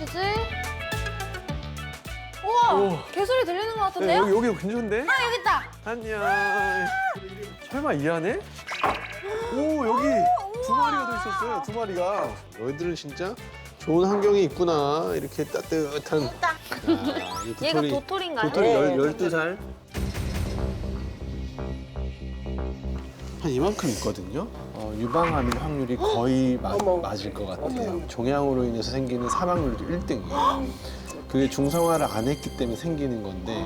오시지? 우와! 오. 개소리 들리는 것 네, 같은데요? 여기, 여기 근처인데? 아, 여기 있다! 안녕. 설마 이 안에? 오, 여기 두 마리가 더 있었어요. 두 마리가. 너희들은 진짜 좋은 환경이 있구나. 이렇게 따뜻한. 있다. 야, 이 얘가 도토리, 도토리인가요? 도토리 네. 열, 열두 살. 한 이만큼 있거든요. 어, 유방암일 확률이 거의 마- 맞을 것 같아요. 종양으로 인해서 생기는 사망률도 1등이에요. 그게 중성화를 안 했기 때문에 생기는 건데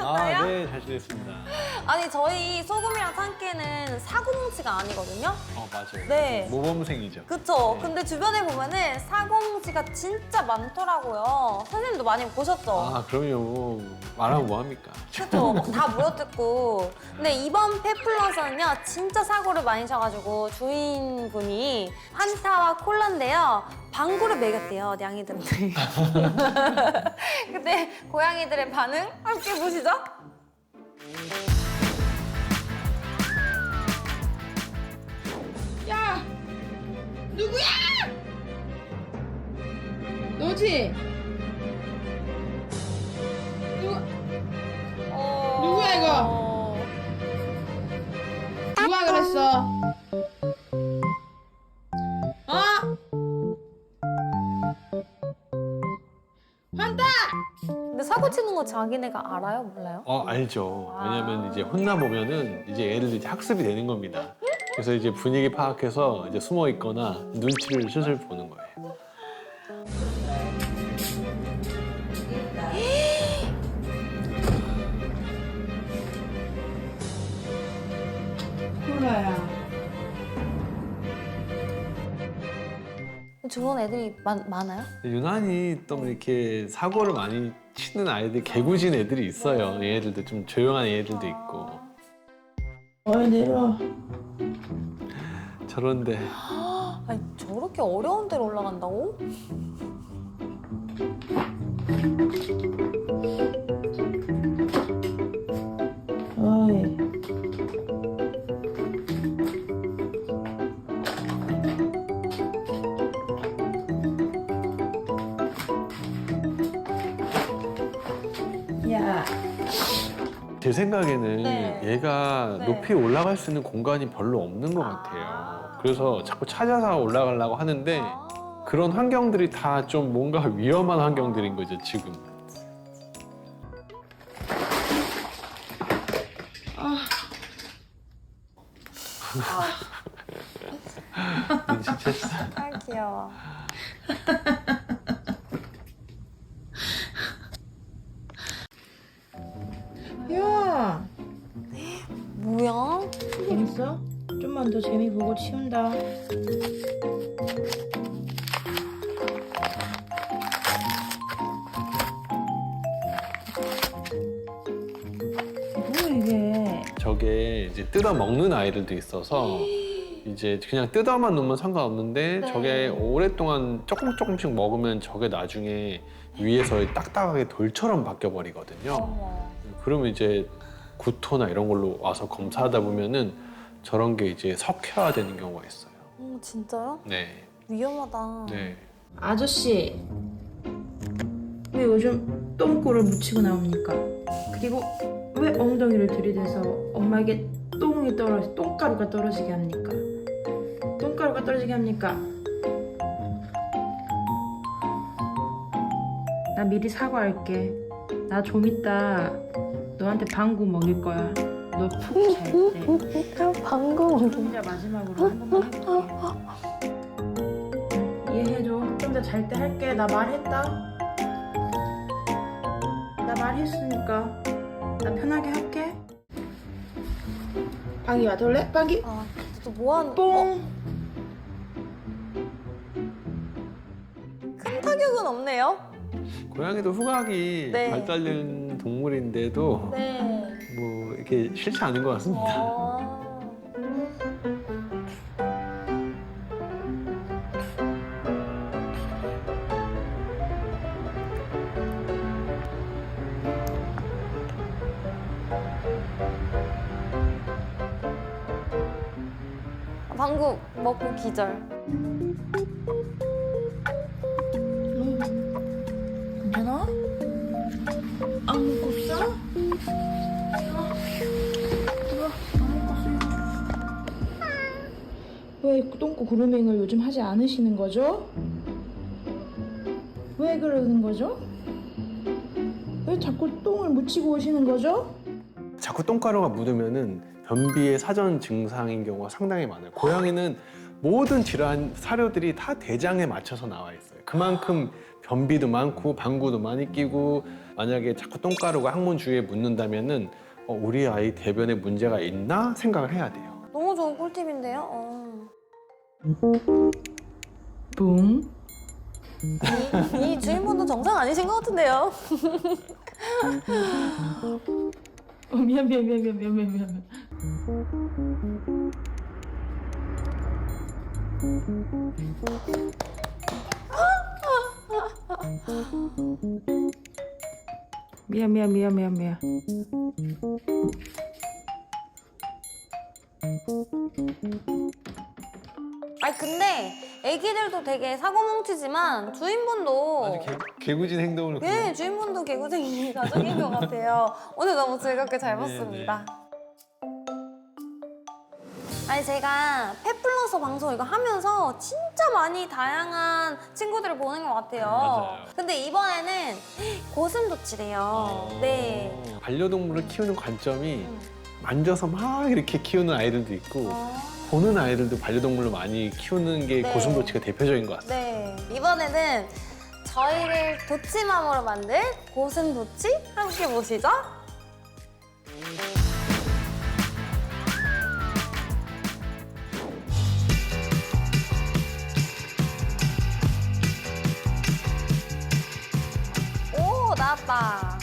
지내셨나요? 아, 네, 잘 지냈습니다. 아니, 저희 소금이랑 참깨는 사고뭉치가 아니거든요? 어, 맞아요. 네. 모범생이죠. 그쵸? 네. 근데 주변에 보면은 사고뭉치가 진짜 많더라고요. 선생님도 많이 보셨죠? 아, 그럼요. 말하면 뭐합니까? 그쵸? 막 다 모여듣고. 근데 이번 페플러스는요, 진짜 사고를 많이 쳐가지고 주인분이 한타와 콜라인데요. 방구를 먹였대요, 냥이들한테. 근데 고양이들의 반응 함께 보시죠. 야! 누구야? 너지? 누구, 어... 누구야, 이거? 누가 그랬어? 어? 사고 치는 거 자기네가 알아요? 몰라요? 어, 알죠. 왜냐면 이제 혼나 보면은 이제 애들도 이제 학습이 되는 겁니다. 그래서 이제 분위기 파악해서 이제 숨어 있거나 눈치를 슬슬 보는 거예요. 콜라야. 주변 애들이 많, 많아요? 유난히 또 이렇게 사고를 많이 치는 아이들, 개구진 애들이 있어요. 얘들도 좀 조용한 애들도 있고. 어이, 내려. 저런데 아니, 저렇게 어려운 데로 올라간다고? 제 생각에는 네. 얘가 네. 높이 올라갈 수 있는 공간이 별로 없는 것 같아요. 아. 그래서 자꾸 찾아서 올라가려고 하는데 아. 그런 환경들이 다 좀 뭔가 위험한 환경들인 거죠, 지금. 눈치 챘어. 아, 귀여워. 이제 뜯어 먹는 아이들도 있어서 이제 그냥 뜯어만 놓으면 상관없는데 네. 저게 오랫동안 조금 조금씩 먹으면 저게 나중에 위에서 딱딱하게 돌처럼 바뀌어 버리거든요. 어머. 그러면 이제 구토나 이런 걸로 와서 검사하다 보면은 저런 게 이제 석회화되는 경우가 있어요. 어, 진짜요? 네, 위험하다. 네. 아저씨 왜 요즘 똥꼬를 묻히고 나옵니까? 그리고 왜 엉덩이를 들이대서 엄마에게 똥이 떨어지 똥가루가 떨어지게 합니까? 똥가루가 떨어지게 합니까? 나 미리 사과할게. 나 좀 이따 너한테 방구 먹일 거야. 너 푹 잘 때. 그럼 방금 진짜 마지막으로 한 번만 해볼게. 이해해줘. 좀더잘때 할게. 나 말했다. 나 말했으니까. 나 편하게 할게. 방이 와둘래? 방이? 아, 또 뭐하는? 뽕. 큰 타격은 없네요. 고양이도 후각이 네. 발달된 동물인데도 네. 뭐 이렇게 싫지 않은 것 같습니다. 어. 먹고 기절. 괜찮아? 안 먹었어? 왜 똥꼬 그루밍을 요즘 하지 않으시는 거죠? 왜 그러는 거죠? 왜 자꾸 똥을 묻히고 오시는 거죠? 자꾸 똥가루가 묻으면은 변비의 사전 증상인 경우가 상당히 많아요. 고양이는 모든 질환 사료들이 다 대장에 맞춰서 나와 있어요. 그만큼 변비도 많고 방구도 많이 끼고 만약에 자꾸 똥가루가 항문 주위에 묻는다면은 어, 우리 아이 대변에 문제가 있나 생각을 해야 돼요. 너무 좋은 꿀팁인데요. 어. 뿡. 이, 이 주인분도 정상 아니신 것 같은데요. 어, 미안 미안 미안 미안 미안 미안 미안. 미안 미안 미안 미안 미안. 아니 근데 애기들도 되게 사고뭉치지만 주인분도 개구진 행동을 네 주인분도 개구쟁이 가족인 것 같아요. 오늘 너무 즐겁게 잘 네, 봤습니다. 아니 제가 펫 플러서 방송 이거 하면서 진짜 많이 다양한 친구들을 보는 것 같아요. 맞아요. 근데 이번에는 고슴도치래요. 네. 어, 반려동물을 키우는 관점이 음. 만져서 막 이렇게 키우는 아이들도 있고 어, 보는 아이들도 반려동물을 많이 키우는 게 네. 고슴도치가 대표적인 것 같아요. 네. 이번에는 저희를 도치맘으로 만들 고슴도치 함께 보시죠. 오, 나왔다.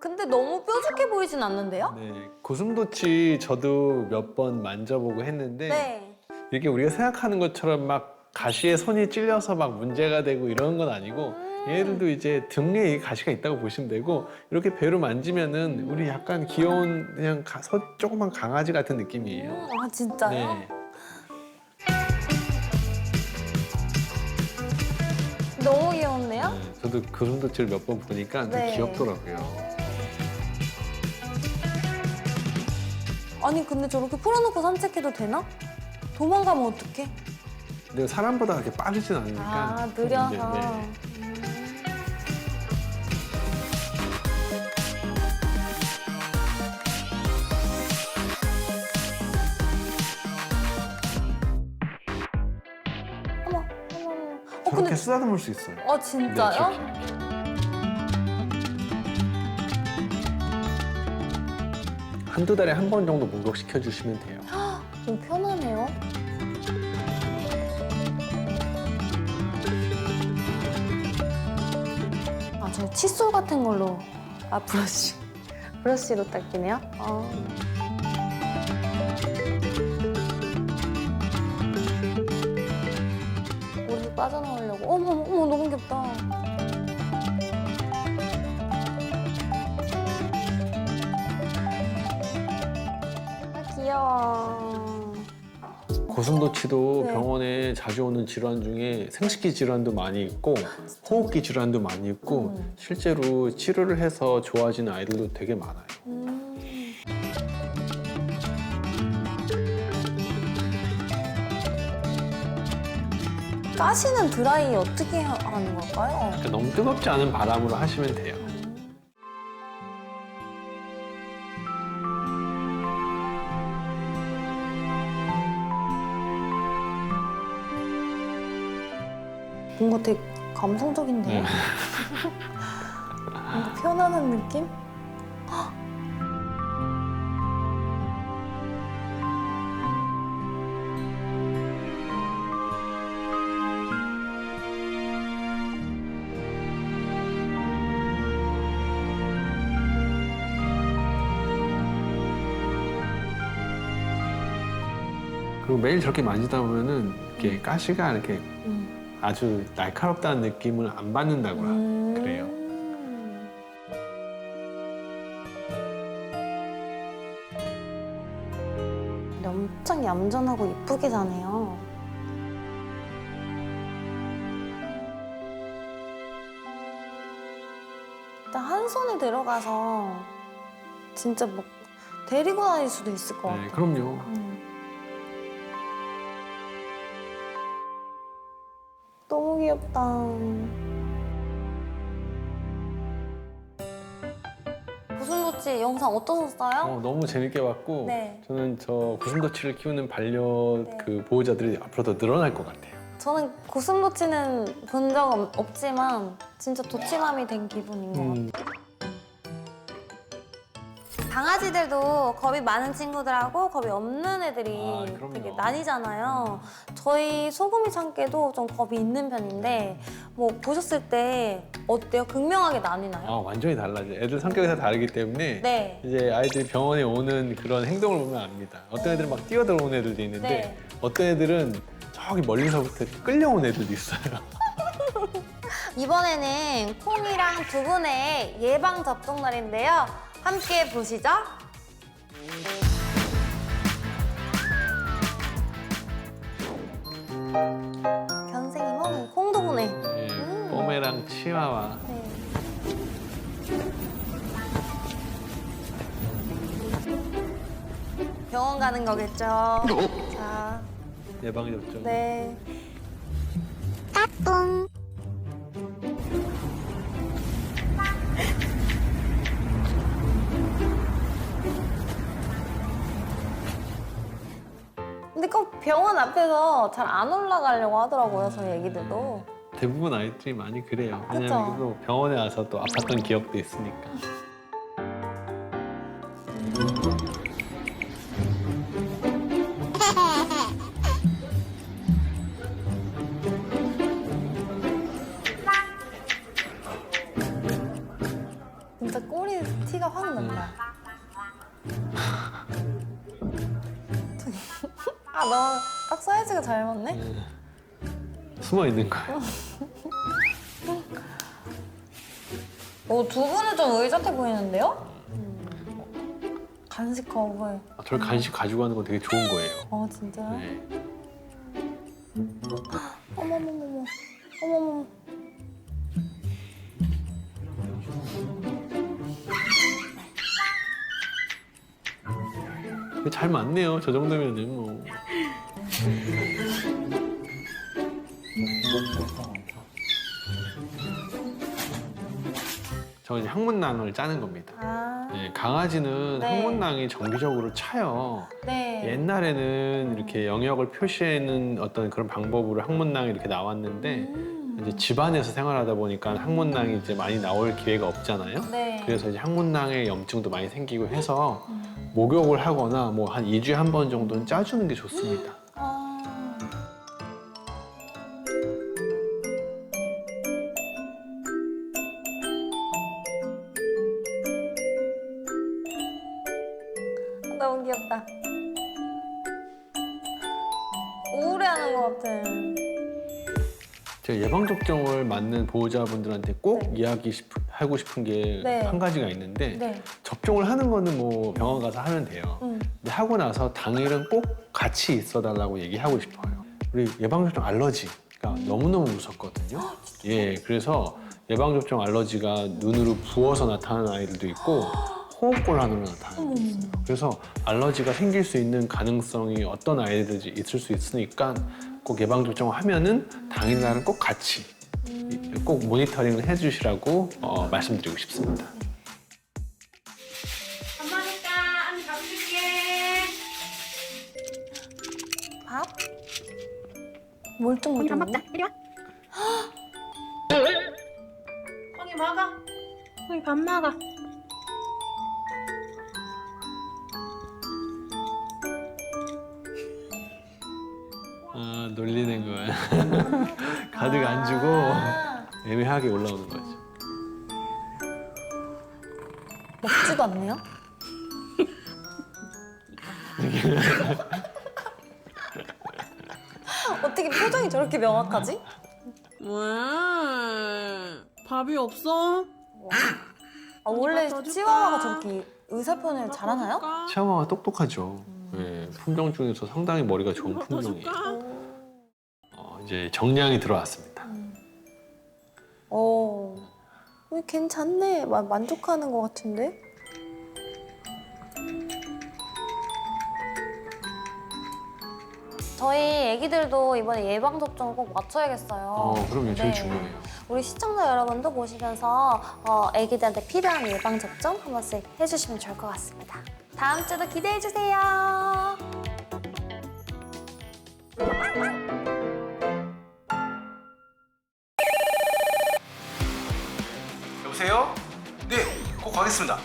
근데 너무 뾰족해 보이진 않는데요? 네, 고슴도치 저도 몇 번 만져보고 했는데 네. 이렇게 우리가 생각하는 것처럼 막 가시에 손이 찔려서 막 문제가 되고 이런 건 아니고 얘들도 이제 등에 이 가시가 있다고 보시면 되고 이렇게 배로 만지면은 우리 약간 귀여운 그냥 가, 서, 조그만 강아지 같은 느낌이에요. 아, 진짜요? 네. 너무 귀여운데요? 네, 저도 고슴도치를 몇번 보니까 되게 네. 귀엽더라고요. 아니 근데 저렇게 풀어놓고 산책해도 되나? 도망가면 어떡해? 근데 사람보다 그렇게 빠르진 않으니까 아좀 느려서 이제, 네. 쓰다듬을 수 있어요. 어 네, 진짜요? 한두 달에 한 번 정도 목욕시켜 주시면 돼요. 너무 편하네요 아 저 칫솔 같은 걸로 아 브러쉬 브러쉬로 닦이네요 어. 빠져나오려고 어머 어머 너무 귀엽다 아 귀여워 고슴도치도 네. 병원에 자주 오는 질환 중에 생식기 질환도 많이 있고 호흡기 질환도 많이 있고 음. 실제로 치료를 해서 좋아지는 아이들도 되게 많아요. 음. 가시는 드라이 어떻게 하- 하는 걸까요? 그러니까 너무 뜨겁지 않은 바람으로 하시면 돼요. 뭔가 되게 감성적인데요? 네. 뭔가 편안한 느낌? 그리고 매일 저렇게 만지다 보면은 이렇게 가시가 이렇게 음. 아주 날카롭다는 느낌을 안 받는다고 음. 그래요. 얌전하고 이쁘게 자네요. 일단 한 손에 들어가서 진짜 뭐 데리고 다닐 수도 있을 것 네, 같아요. 그럼요. 음. 귀엽다. 고슴도치 영상 어떠셨어요? 어, 너무 재밌게 봤고 네. 저는 저 고슴도치를 키우는 반려 네. 그 보호자들이 앞으로 더 늘어날 것 같아요. 저는 고슴도치는 본 적 없지만 진짜 도치맘이 된 기분인 것 같아요. 음, 강아지들도 겁이 많은 친구들하고 겁이 없는 애들이 아, 그럼요. 되게 나뉘잖아요. 저희 소금이 참깨도 좀 겁이 있는 편인데 뭐 보셨을 때 어때요? 극명하게 나뉘나요? 아, 완전히 달라져. 요 애들 성격이 다 다르기 때문에 네. 이제 아이들이 병원에 오는 그런 행동을 보면 압니다. 어떤 애들은 막 뛰어들어오는 애들도 있는데 네. 어떤 애들은 저기 멀리서부터 끌려온 애들도 있어요. 이번에는 콩이랑 두 분의 예방 접종 날인데요. 함께 보시죠. 견생이 뭐 콩도 보네. 네, 음. 뽀메랑 치와와. 네. 병원 가는 거겠죠. 자, 예방 접종. 네. 근데 앞에서 잘 안 올라가려고 하더라고요, 저희 애기들도. 대부분 아이들이 많이 그래요. 왜냐면 또 병원에 와서 또 아팠던 기억도 있으니까. 진짜 꼬리 티가 확 난다. 아, 너딱 사이즈가 잘 맞네? 숨어 있는 거예요. 오, 두 분은 좀 의젓해 보이는데요? 간식 거부해. 아, 저를 간식 가지고 가는 건 되게 좋은 거예요. 어, 진짜요? 네. 어머머머머. 어머머머. 근데 잘 맞네요. 저 정도면은 뭐. 저 이제 항문낭을 짜는 겁니다. 아, 네, 강아지는 네. 항문낭이 정기적으로 차요. 네. 옛날에는 이렇게 영역을 표시하는 어떤 그런 방법으로 항문낭이 이렇게 나왔는데 음. 이제 집안에서 생활하다 보니까 항문낭이 이제 많이 나올 기회가 없잖아요. 네. 그래서 이제 항문낭에 염증도 많이 생기고 해서 음. 목욕을 하거나 뭐 한 2주에 한 번 정도는 짜주는 게 좋습니다. 맞는 보호자분들한테 꼭 네. 이야기 싶- 하고 싶은 게 한 네. 가지가 있는데 네. 접종을 하는 거는 뭐 병원 가서 하면 돼요. 음. 근데 하고 나서 당일은 꼭 같이 있어달라고 얘기하고 싶어요. 우리 예방접종 알러지가 너무너무 무섭거든요. 예, 그래서 예방접종 알러지가 눈으로 부어서 나타나는 아이들도 있고 호흡곤란으로 나타나는 아이도 있어요. 그래서 알러지가 생길 수 있는 가능성이 어떤 아이들이 있을 수 있으니까 꼭 예방접종을 하면은 당일날은 꼭 같이 이- 꼭 모니터링을 해주시라고 어, 말씀드리고 싶습니다. 밥? 뭘좀 먹자. 먹자. 이리 와. 형이 먹어. 형이 밥 먹어. 놀리는 거야. 가득 안 주고 아, 애매하게 올라오는 거죠. 먹지도 않네요. 어떻게 표정이 저렇게 명확하지? 왜? 밥이 없어? 아, 원래 더 줄까? 치와와가 저렇게 의사 표현을 잘하나요? 치아마가 똑똑하죠. 예. 네, 품종 중에서 상당히 머리가 좋은 품종이에요. 어, 이제 정량이 들어왔습니다. 오, 어, 괜찮네. 마- 만족하는 것 같은데? 저희 애기들도 이번에 예방 접종 꼭 맞춰야겠어요. 어, 그럼요. 제일 네. 중요해요. 우리 시청자 여러분도 보시면서 어, 애기들한테 필요한 예방 접종 한 번씩 해주시면 좋을 것 같습니다. 다음 주도 기대해 주세요. 여보세요? 꼭 가겠습니다.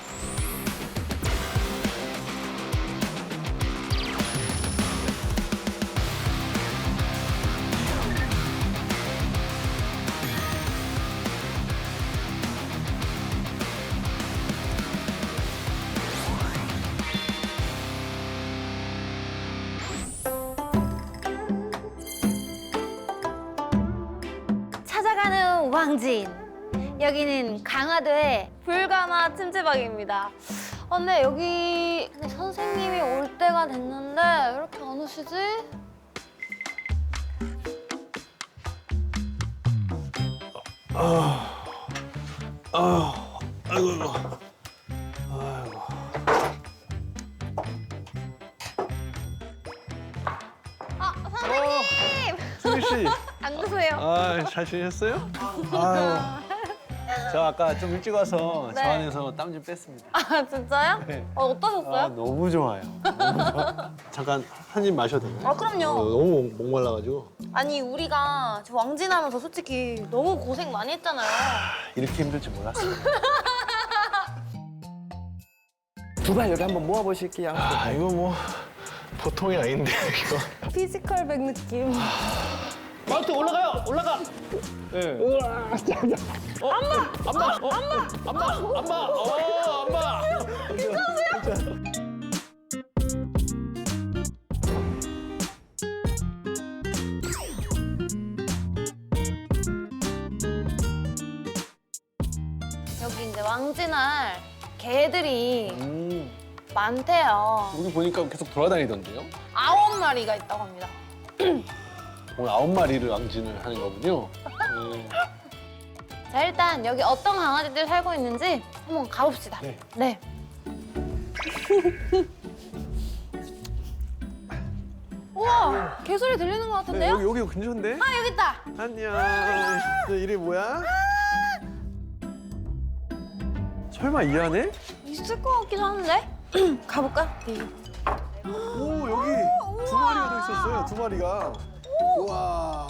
찾아가는 왕진. 여기는 강화도의 불가마 찜질방입니다. 어, 근데 여기 선생님이 올 때가 됐는데 왜 이렇게 안 오시지? 아, 아이고, 아이고. 아이고. 아 선생님 승규 씨, 안 드세요? 아, 잘 지내셨어요? 아유. 저 아까 좀 일찍 와서 네. 저 안에서 땀 좀 뺐습니다. 아 진짜요? 네. 어, 어떠셨어요? 아, 너무 좋아요. 너무 좋아. 잠깐 한 입 마셔도 돼요? 아, 그럼요. 어, 너무 목- 목말라가지고 아니 우리가 저 왕진하면서 솔직히 너무 고생 많이 했잖아요. 이렇게 힘들 줄 몰랐어요. 두 발 여기 한번 모아보실게요. 아, 이거 뭐 보통이 아닌데 이거. 피지컬 백 느낌. 마우트 올라가요. 올라가. 네. 우와. 엄마. 엄마. 어, 엄마. 엄마. 엄마. 어, 엄마. 여기 이제 왕진할 개들이 음. 많대요. 여기 보니까 계속 돌아다니던데요? 아홉 마리가 있다고 합니다. 오늘 아홉 마리를 왕진을 하는 거군요. 네. 자 일단 여기 어떤 강아지들 살고 있는지 한번 가봅시다. 네. 네. 우와 개소리 들리는 것 네, 같은데요? 여기 여기 근처인데? 아 여기 있다. 안녕. 너 이름이 뭐야? 설마 이 안에? 있을 것 같기도 한데. 가볼까? 네. 오 여기 두 마리가 더 있었어요. 두 마리가. 우와.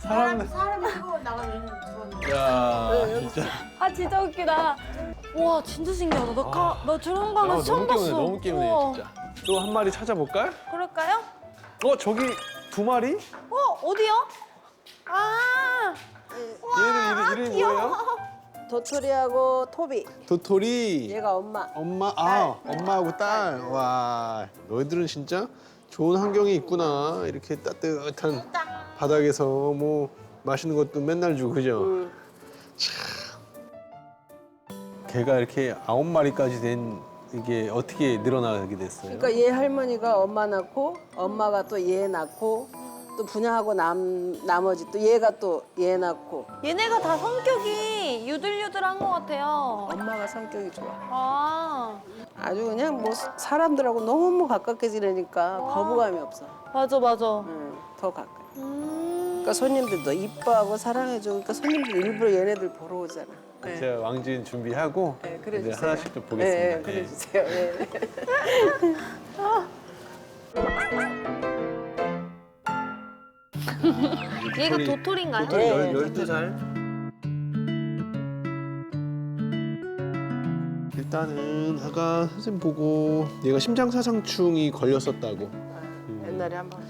사람 사람이 그거 나가면 들어오는. 야 진짜. 아 진짜 웃기다. 와 진짜 신기하다. 너, 가, 너 저런 거 처음 너무 봤어. 깨우네. 너무 깨우네 우와. 진짜. 또 한 마리 찾아볼까? 그럴까요? 어 저기 두 마리? 어 어디요? 아 얘는 이름, 이름이 뭐예요? 도토리하고 토비 도토리. 얘가 엄마 엄마, 아, 엄마하고 딸. 와, 너희들은 진짜 좋은 환경이 있구나. 이렇게 따뜻한 바닥에서 뭐 맛있는 것도 맨날 주고, 그죠? 음. 개가 이렇게 아홉 마리까지 된 이게 어떻게 늘어나게 됐어요? 그러니까 얘 할머니가 엄마 낳고 엄마가 또 얘 낳고 또 분양하고 남 나머지 또 얘가 또 얘 낳고 얘네가 다 성격이 유들유들한 것 같아요. 엄마가 성격이 좋아 아 아주 그냥 뭐 사람들하고 너무 가깝게 지내니까 거부감이 없어 맞아 맞아. 응, 더 가까이 음. 그러니까 손님들도 이뻐하고 사랑해주고 그러니까 손님들 일부러 얘네들 보러 오잖아 네. 제가 왕진 준비하고 네, 이제 그래주세요. 하나씩 좀 네, 보겠습니다. 그래 주세요 네. 얘가 도토리인가요? 도토리 네, 열, 도토리. 12살. 일단은 아까 선생님 보고 얘가 심장사상충이 걸렸었다고. 옛날에 한번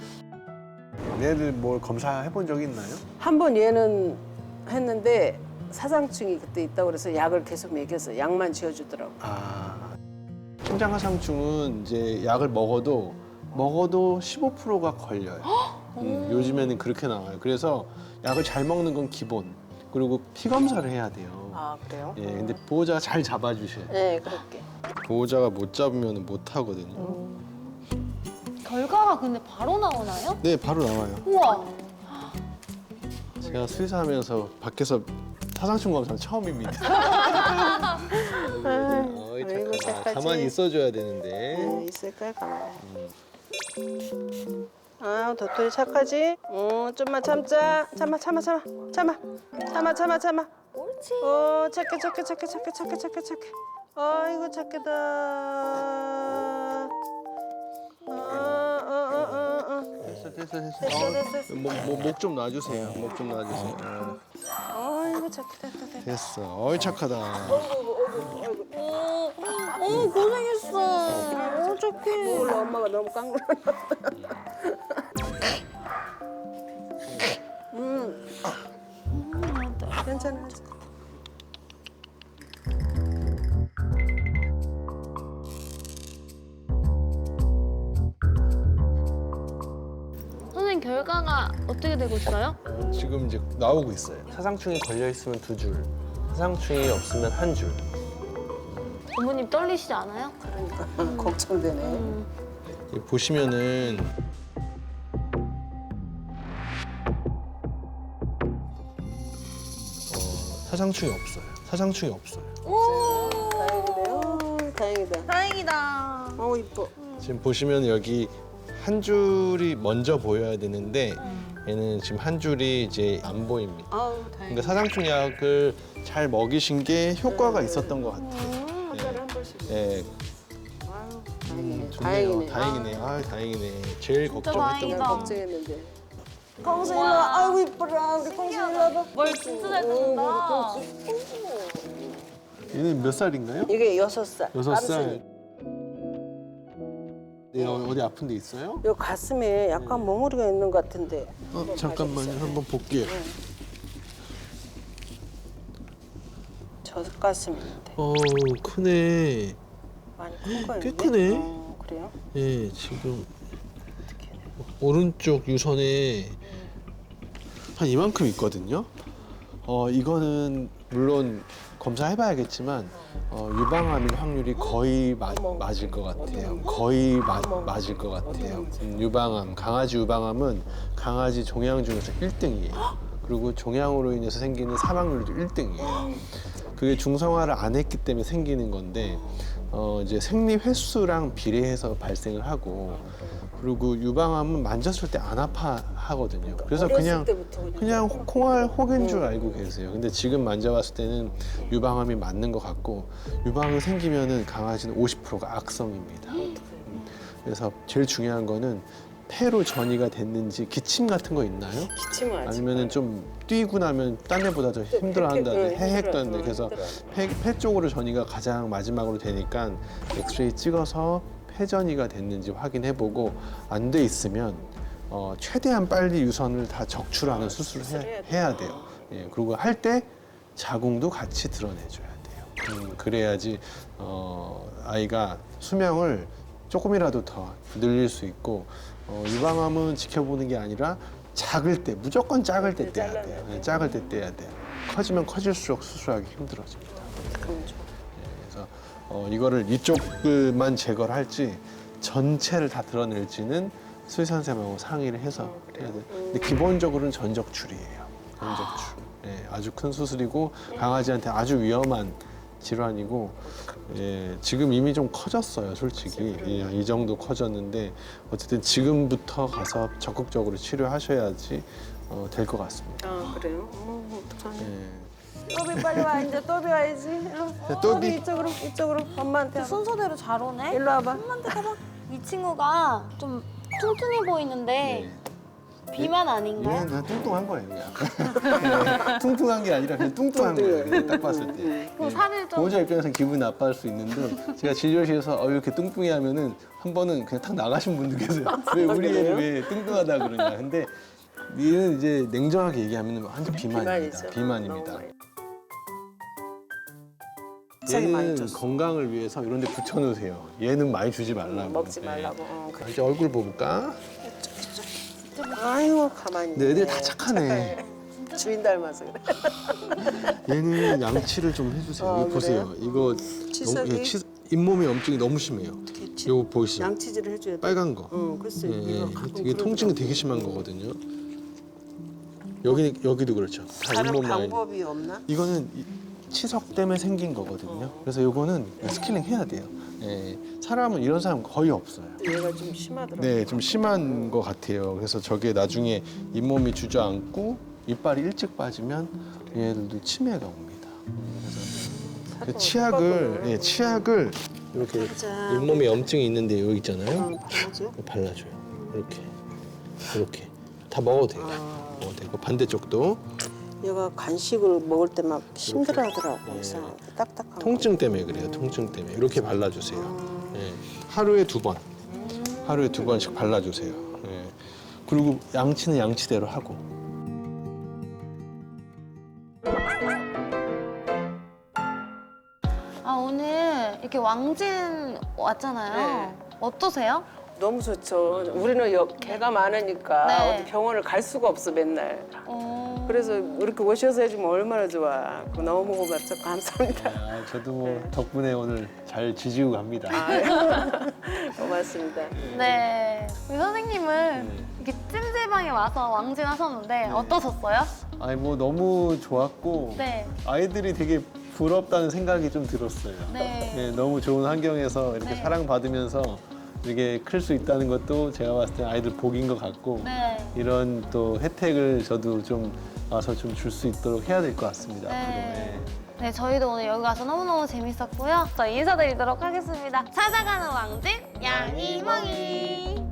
얘들 뭘 검사해 본적 있나요? 한 번 얘는 했는데 사상충이 그때 있다고 그래서 약을 계속 먹여서 약만 지어주더라고. 아, 심장하상충은 이제 약을 먹어도 먹어도 15%가 걸려요. 음, 요즘에는 그렇게 나와요. 그래서 약을 잘 먹는 건 기본. 그리고 피 검사를 해야 돼요. 아 그래요? 예, 근데 보호자가 잘 잡아주셔야 돼요. 네 그렇게. 보호자가 못 잡으면 못 하거든요. 음. 결과가 근데 바로 나오나요? 네, 바로 나와요. 우와. 제가 수의사하면서 밖에서 타상충 검사는 처음입니다. 어이, 아이고, 착하다. 착하지. 가만히 있어줘야 되는데. 네, 있을까요 가만히. 아 도토리 착하지? 어 좀만 참자. 참아 참아 참아 참아 참아 참아 참아. 옳지. 어 착해 착해 착해 착해 착해 착해 착해. 아이고 착해다. 어 어 어 어 어. 됐어, 됐어, 됐어. 됐어 됐어 됐어. 목좀 놔주세요. 목 좀 놔주세요. 어, 아이고 착해 됐다 됐다. 됐어. 어이, 착하다. 어 고생했어. 어떡해. 원래 엄마가 너무 깡그러졌다. 괜찮아. 선생님 결과가 어떻게 되고 있어요? 지금 이제 나오고 있어요. 사상충이 걸려 있으면 두 줄, 사상충이 없으면 한 줄. 부모님 떨리시지 않아요? 그러니까 걱정되네. 여기 보시면은 사상충이 없어요. 사상충이 없어요. 다행이네요. 다행이다. 다행이다. 어우 이뻐. 지금 보시면 여기 한 줄이 먼저 보여야 되는데 얘는 지금 한 줄이 이제 안 보입니다. 아우 다행. 그러니까 사상충 약을 잘 먹이신 게 효과가 있었던 것 같아요. 하루에 한 번씩. 예, 아유 다행이네. 좋네요. 다행이네. 다행이네. 아, 다행이네. 제일 걱정했던 다행이다. 거. 걱정했는데. 콩수 일로 와. 아이고 이뻐라. 우리 콩수 일로 와봐. 뭘 진짜 잘 듣는다. 얘는 몇 살인가요? 이게 여섯 살. 여섯 살. 깜순이. 네, 어, 어디 아픈 데 있어요? 요 가슴에 약간 멍어리가 있는 것 같은데. 어, 잠깐만요. 한번 볼게요. 저 가슴인데. 어, 크네. 많이 큰 거예요. 꽤 크네. 어, 그래요? 예, 지금 오른쪽 유선에 한 이만큼 있거든요. 어, 이거는 물론 검사해봐야겠지만 어, 유방암일 확률이 거의 마- 맞을 것 같아요. 거의 마- 맞을 것 같아요. 음, 유방암, 강아지 유방암은 강아지 종양 중에서 1등이에요. 그리고 종양으로 인해서 생기는 사망률도 1등이에요. 그게 중성화를 안 했기 때문에 생기는 건데 어, 이제 생리 횟수랑 비례해서 발생을 하고 그리고 유방암은 만졌을 때 안 아파 하거든요. 그래서 어렸을 그냥 그냥. 콩알 혹인 줄 알고 계세요. 근데 지금 만져봤을 때는 유방암이 맞는 것 같고 유방암이 생기면은 강아지는 50%가 악성입니다. 음, 그래서 제일 중요한 거는 폐로 전이가 됐는지 기침 같은 거 있나요? 기침을 아직. 아니면은 좀 뛰고 나면 딴 애보다 더 힘들어한다는데 응, 응, 그래서. 폐, 폐 쪽으로 전이가 가장 마지막으로 되니까 엑스레이 찍어서 폐 전이가 됐는지 확인해보고 안 돼 있으면 어, 최대한 빨리 유선을 다 적출하는 수술을 해, 해야 돼요. 예, 그리고 할 때 자궁도 같이 드러내줘야 돼요. 음, 그래야지 어, 아이가 수명을 조금이라도 더 늘릴 수 있고 어, 유방암은 지켜보는 게 아니라 작을 때 무조건 작을 때 떼야 돼요. 예, 작을 때 떼야 돼요. 커지면 커질수록 수술하기 힘들어집니다. 그렇죠. 그래서 어, 이거를 이쪽만 제거를 할지 전체를 다 드러낼지는 수의 선생님하고 상의를 해서 해야 돼요. 근데 기본적으로는 전적출이에요. 전적출. 예, 아주 큰 수술이고 강아지한테 아주 위험한 질환이고 예, 지금 이미 좀 커졌어요, 솔직히. 예, 이 정도 커졌는데 어쨌든 지금부터 가서 적극적으로 치료하셔야지 어, 될 것 같습니다. 아 그래요? 어머 어떡하냐. 예. 또비 빨리 와 이제 또비 와야지. 어, 또비. 이쪽으로 이쪽으로 엄마한테. 와봐. 순서대로 잘 오네. 일로 와봐. 엄마한테 가봐. 이 친구가 좀 뚱뚱해 보이는데 비만 아닌가요? 얘는 그냥 뚱뚱한 거예요, 그냥. 예, 뚱뚱한 게 아니라 그냥 뚱뚱한 거예요, 그냥 딱 봤을 때. 그럼 예. 살을 좀 보호자 입장에서는 기분이 나빠할 수 있는데 제가 진료실에서 어, 이렇게 뚱뚱해 하면은 한 번은 그냥 탁 나가신 분도 계세요. 왜 우리 애를 왜 뚱뚱하다 그러냐. 근데 얘는 이제 냉정하게 얘기하면 완전 비만입니다. 비만이죠. 비만입니다. 비싸게 많이 얘는 줬어. 건강을 위해서 이런 데 붙여놓으세요. 얘는 많이 주지 말라고. 먹지 예. 말라고. 어. 이제 얼굴 볼까? 아이고 가만히. 근데 애들이 있네. 다 착하네. 주인 닮아서 그래. 얘는 양치를 좀 해주세요. 아, 이거 보세요. 이거 치석이? 너무, 예, 치, 잇몸에 염증이 너무 심해요. 치- 이거 보이시죠? 양치질을 해줘야 돼. 빨간 거. 응, 글쎄 예, 이거 예. 가끔 이게 통증이. 되게 심한 거거든요. 여기 여기도 그렇죠. 다 다른 잇몸 라인. 방법이 없나? 이거는 이- 치석 때문에 생긴 거거든요. 그래서 이거는 스킬링 해야 돼요. 예, 사람은 이런 사람 거의 없어요. 얘가 좀 심하더라고. 네, 좀 심한 것 같아요. 그래서 저게 나중에 잇몸이 주저앉고 이빨이 일찍 빠지면 얘들도 치매가 옵니다. 그래서 그 치약을 예, 치약을 이렇게 살짝. 잇몸에 염증이 있는데 여기 있잖아요. 응, 발라줘. 발라줘요. 이렇게 이렇게 다 먹어도 돼요. 먹어도 되고 반대쪽도 얘가 간식을 먹을 때 막 힘들어하더라고. 이상하게 딱딱하고. 통증 때문에 그래요. 통증 때문에 이렇게 발라주세요. 예, 하루에 두 번, 하루에 두 번씩 발라주세요. 예. 그리고 양치는 양치대로 하고. 아 오늘 이렇게 왕진 왔잖아요. 네. 어떠세요? 너무 좋죠. 우리는 여, 개가 많으니까 네. 어디 병원을 갈 수가 없어 맨날. 어... 그래서 이렇게 오셔서 해주면 얼마나 좋아. 그거 너무 고맙죠. 감사합니다. 아, 저도 뭐 덕분에 오늘 잘 지지고 갑니다. 고맙습니다. 네. 우리 선생님은 이렇게 찜질방에 와서 왕진 하셨는데 어떠셨어요? 아니 뭐 너무 좋았고 네. 아이들이 되게 부럽다는 생각이 좀 들었어요. 네. 네, 너무 좋은 환경에서 이렇게 네. 사랑받으면서 이렇게 클 수 있다는 것도 제가 봤을 때 아이들 복인 것 같고 네. 이런 또 혜택을 저도 좀 와서 좀 줄 수 있도록 해야 될 것 같습니다. 앞으로. 네. 네. 네, 저희도 오늘 여기 가서 너무너무 재밌었고요. 저희 인사드리도록 하겠습니다. 찾아가는 왕진 양이멍이.